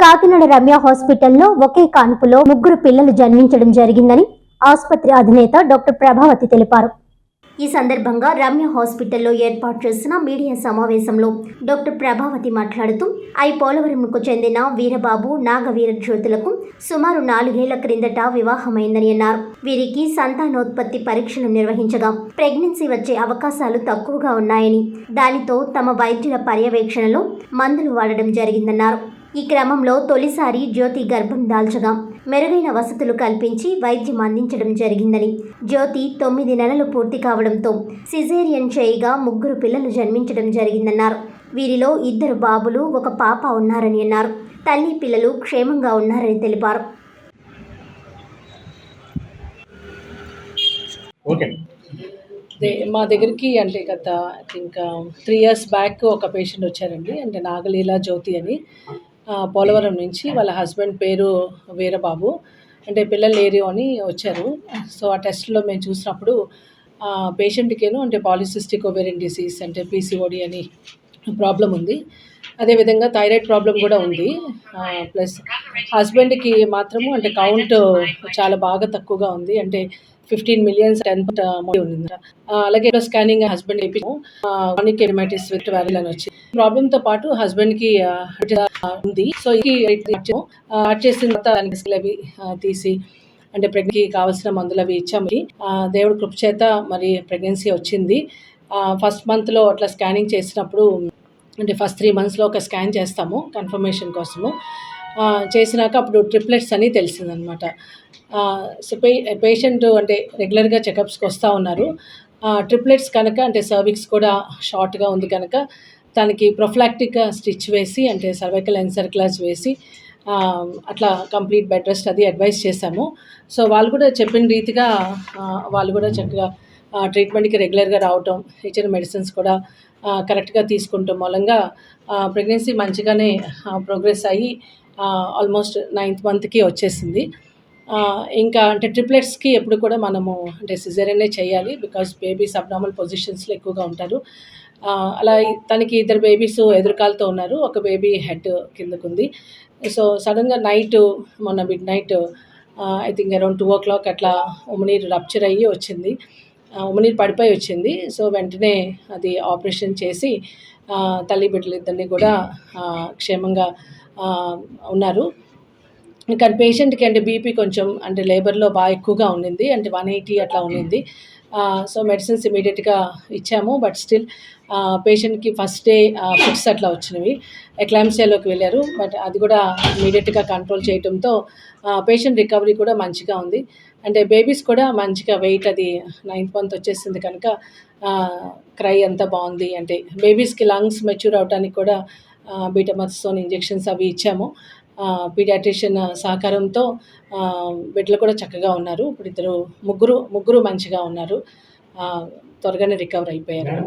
కాకినాడ రమ్య హాస్పిటల్లో ఒకే కాన్పులో ముగ్గురు పిల్లలు జన్మించడం జరిగిందని ఆసుపత్రి అధినేత డాక్టర్ ప్రభావతి తెలిపారు. ఈ సందర్భంగా రమ్య హాస్పిటల్లో ఏర్పాటు చేసిన మీడియా సమావేశంలో డాక్టర్ ప్రభావతి మాట్లాడుతూ ఐ పోలవరంకు చెందిన వీరబాబు నాగవీర జ్యోతులకు సుమారు నాలుగేళ్ళ క్రిందట వివాహమైందని అన్నారు. వీరికి సంతానోత్పత్తి పరీక్షలు నిర్వహించగా ప్రెగ్నెన్సీ వచ్చే అవకాశాలు తక్కువగా ఉన్నాయని దానితో తమ వైద్యుల పర్యవేక్షణలో మందులు వాడడం జరిగిందన్నారు. ఈ క్రమంలో తొలిసారి జ్యోతి గర్భం దాల్చగా మెరుగైన వసతులు కల్పించి వైద్యం అందించడం జరిగిందని. జ్యోతి తొమ్మిది నెలలు పూర్తి కావడంతో సిజేరియన్ చేయగా ముగ్గురు పిల్లలు జన్మించడం జరిగిందన్నారు. వీరిలో ఇద్దరు బాబులు ఒక పాప ఉన్నారని అన్నారు. తల్లి పిల్లలు క్షేమంగా ఉన్నారని తెలిపారు. మా దగ్గరికి అంటే గత I think three years back ఒక పేషెంట్ వచ్చారండి. అంటే నాగలీల జ్యోతి అని. పోలవరం నుంచి వాళ్ళ హస్బెండ్ పేరు వీరబాబు. అంటే పిల్లలు లేరు అని వచ్చారు. సో ఆ టెస్ట్లో మేము చూసినప్పుడు పేషెంట్కేను అంటే పాలిసిస్టిక్ ఓవేరియన్ డిసీజ్ అంటే పీసీఓడి అని ప్రాబ్లం ఉంది. అదేవిధంగా థైరాయిడ్ ప్రాబ్లం కూడా ఉంది. ప్లస్ హస్బెండ్కి మాత్రము అంటే కౌంట్ చాలా బాగా తక్కువగా ఉంది. అంటే ఫిఫ్టీన్ మిలియన్స్ టెన్ ఉంది. అలాగే స్కానింగ్ హస్బెండ్ క్రానిక్ ఎరిమైటిస్ విత్ వ్యారిల్ అని వచ్చి ప్రాబ్లంతో పాటు హస్బెండ్కి ఉంది. సో ఇది చేసిన తర్వాత దానికి అవి తీసి అంటే ప్రెగ్నెన్సీకి కావాల్సిన మందులు అవి ఇచ్చాము. ఆ, కృప చేత మరి ప్రెగ్నెన్సీ వచ్చింది. ఫస్ట్ మంత్లో అట్లా స్కానింగ్ చేసినప్పుడు అంటే ఫస్ట్ త్రీ మంత్స్లో ఒక స్కాన్ చేస్తాము కన్ఫర్మేషన్ కోసము. చేసినాక అప్పుడు ట్రిప్లెట్స్ అని తెలిసిందనమాట. సో పే పేషెంట్ అంటే రెగ్యులర్గా చెకప్స్కి వస్తూ ఉన్నారు. ట్రిప్లెట్స్ కనుక అంటే సర్విక్స్ కూడా షార్ట్గా ఉంది కనుక దానికి ప్రొఫ్లాక్టిక్ స్టిచ్ వేసి అంటే సర్వైకల్ ఎన్సర్క్లాస్ వేసి అట్లా కంప్లీట్ బెడ్ రెస్ట్ అది అడ్వైస్ చేశాము. సో వాళ్ళు కూడా చెప్పిన రీతిగా వాళ్ళు కూడా చక్కగా ట్రీట్మెంట్కి రెగ్యులర్గా రావటం ఇచ్చిన మెడిసిన్స్ కూడా కరెక్ట్గా తీసుకుంటాం మూలంగా ప్రెగ్నెన్సీ మంచిగానే ప్రోగ్రెస్ అయ్యి ఆల్మోస్ట్ నైన్త్ మంత్కి వచ్చేసింది. ఇంకా అంటే ట్రిప్లెట్స్కి ఎప్పుడు కూడా మనము అంటే సిజరేనే చేయాలి బికాస్ బేబీస్ అబ్నార్మల్ పొజిషన్స్లో ఎక్కువగా ఉంటారు. అలా తనకి ఇద్దరు బేబీస్ ఎదురుకాలతో ఉన్నారు. ఒక బేబీ హెడ్ కిందకు ఉంది సో సడన్గా నైట్ మొన్న midnight I think around two o'clock అట్లా ఉమ్మనీరు రప్చర్ అయ్యి వచ్చింది. ఉమ్మనీరు పడిపోయి వచ్చింది. సో వెంటనే అది ఆపరేషన్ చేసి తల్లి బిడ్డలు ఇద్దరిని కూడా క్షేమంగా ఉన్నారు. ఇంకా పేషెంట్కి అంటే బీపీ కొంచెం అంటే లేబర్లో బాగా ఎక్కువగా ఉండింది. అంటే వన్ ఎయిటీ అట్లా ఉండింది. సో మెడిసిన్స్ ఇమీడియట్గా ఇచ్చాము బట్ స్టిల్ పేషెంట్కి ఫస్ట్ డే ఫుడ్స్ అట్లా వచ్చినవి. ఎక్లాంసియాలోకి వెళ్ళారు బట్ అది కూడా ఇమీడియట్గా కంట్రోల్ చేయడంతో పేషెంట్ రికవరీ కూడా మంచిగా ఉంది. అంటే బేబీస్ కూడా మంచిగా వెయిట్ అది నైన్త్ మంత్ వచ్చేసింది కనుక క్రై అంతా బాగుంది. అంటే బేబీస్కి లంగ్స్ మెచ్యూర్ అవడానికి కూడా బీటమర్స్టోన్ ఇంజెక్షన్స్ అవి ఇచ్చాము. పీడియాట్రిషియన్ సహకారంతో బిడ్డలు కూడా చక్కగా ఉన్నారు. ఇప్పుడు ఇద్దరు ముగ్గురు ముగ్గురు మంచిగా ఉన్నారు. త్వరగానే రికవర్ అయిపోయారు.